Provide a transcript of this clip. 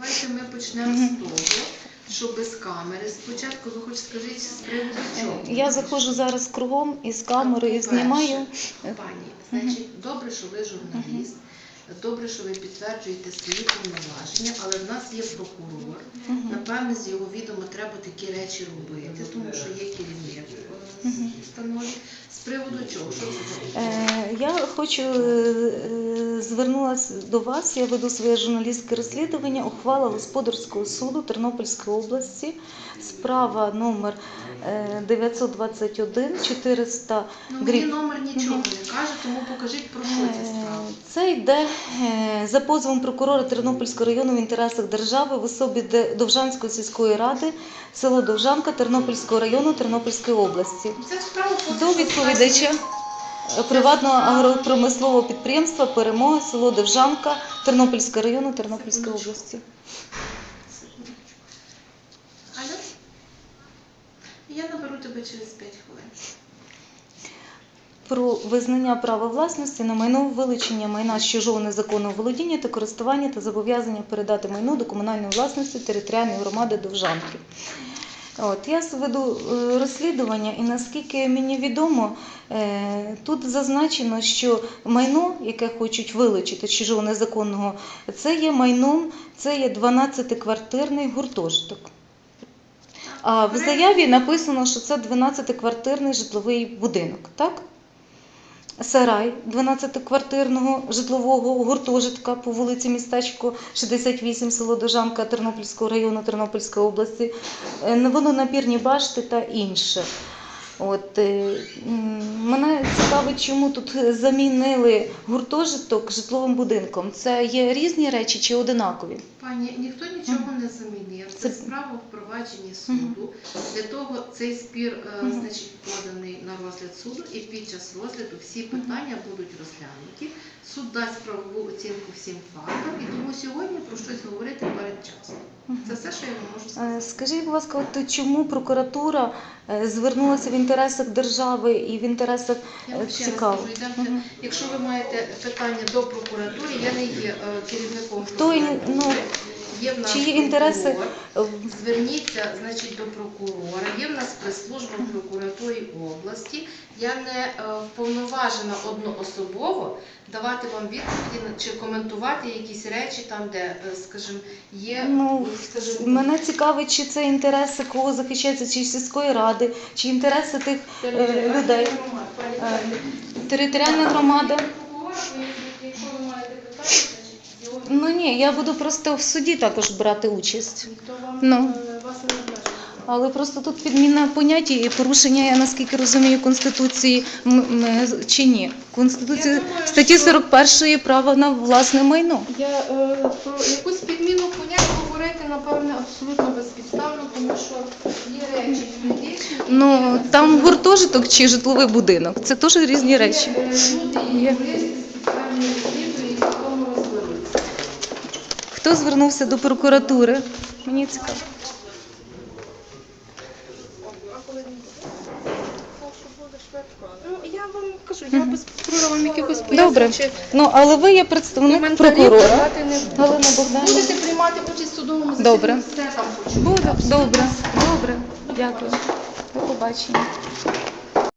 Давайте ми почнемо з того, що без камери. Спочатку ви хоч скажіть з приводу чого. Я заходжу зараз кругом із камерою і знімаю. Пані, значить, добре, що ви журналіст. Добре, що ви підтверджуєте свої повноваження, але в нас є прокурор. Напевне, з його відома треба такі речі робити, тому що є керівник е, установи. З приводу чого? Що це Е, Я хочу е, звернулася до вас. Я веду своє журналістське розслідування. Ухвала господарського суду Тернопільської області. Справа номер е, 921 400 Ну, мені номер нічого не каже, тому покажіть про що ця справа. Це йде е, за позовом прокурора Тернопільського району в інтересах держави в особі Довжанської сільської ради, село Довжанка Тернопільського району Тернопільської області. Ця справа До відповідача е, приватного агропромислового підприємства Перемога, село Довжанка, Тернопільського району Тернопільської області. Алло? Я наберу тебе через 5 хвилин. Про визнання права власності на майно, вилучення майна з чужого незаконного володіння та користування та зобов'язання передати майно до комунальної власності територіальної громади Довжанки. От, я веду е, розслідування, і наскільки мені відомо, е, тут зазначено, що майно, яке хочуть вилучити чужого незаконного, це є майном, це є 12-квартирний гуртожиток. А в заяві написано, що це 12-квартирний житловий будинок, так? Сарай 12-квартирного житлового гуртожитка по вулиці Містечко, 68, село Дожанка Тернопільського району Тернопільської області, е, водонапірні башти та інше. От, е, мене цікавить, чому тут замінили гуртожиток житловим будинком. Це є різні речі чи одинакові? Пані, ніхто нічого не замінив. Це Це- справа в провадженні суду. Для того цей спір е, значить, поданий на розгляд суду, і під час розгляду всі питання будуть розглянуті. Суд дасть правову оцінку всім фактам, і тому сьогодні про щось говорити передчасно. Це все, що я вам можу сказати. Е, Скажіть, будь ласка, от чому прокуратура е, звернулася в інтересах держави і в інтересах Я е, вам ще раз цікаво? кажу, Якщо ви маєте питання до прокуратури, я не є керівником Хто прокуратури. ну, є в нас чиї інтереси? Зверніться, значить, до прокурора. Є в нас прес-служба в прокуратурі області. Я не е, вповноважена одноособово давати вам відповіді чи коментувати якісь речі там, де, е, скажімо, є, Ну, скажімо, Мене цікавить, чи це інтереси кого захищаються, чи сільської ради, чи інтереси тих е, людей. Е, Територіальна громада. Якщо ви маєте питання, Ну ні, я буду просто в суді також брати участь. ніхто вам Ну. е, вас не обмежує. Але просто тут підміна поняття і порушення, я наскільки розумію, Конституції чи ні. Конституція думаю, статті що- 41 право на власне майно. Я е, про якусь підміну понять говорити, напевне, абсолютно безпідставно, тому що є речі юридичні. Ну там гуртожиток чи житловий будинок. Це теж різні речі. Є, е, люди і Є. юристи спеціальні освіту і в тому розберуться. Хто звернувся до прокуратури? Мені цікаво. Ну, я вам кажу, я без прокурора вам якихось Добре. пояснень чи Ну але ви є представник коментарів прокурора. давати не буду. Галина Богданівна. Будете приймати участь в судовому засіданні, Добре. все там. Добре. Добре. Дякую. До побачення.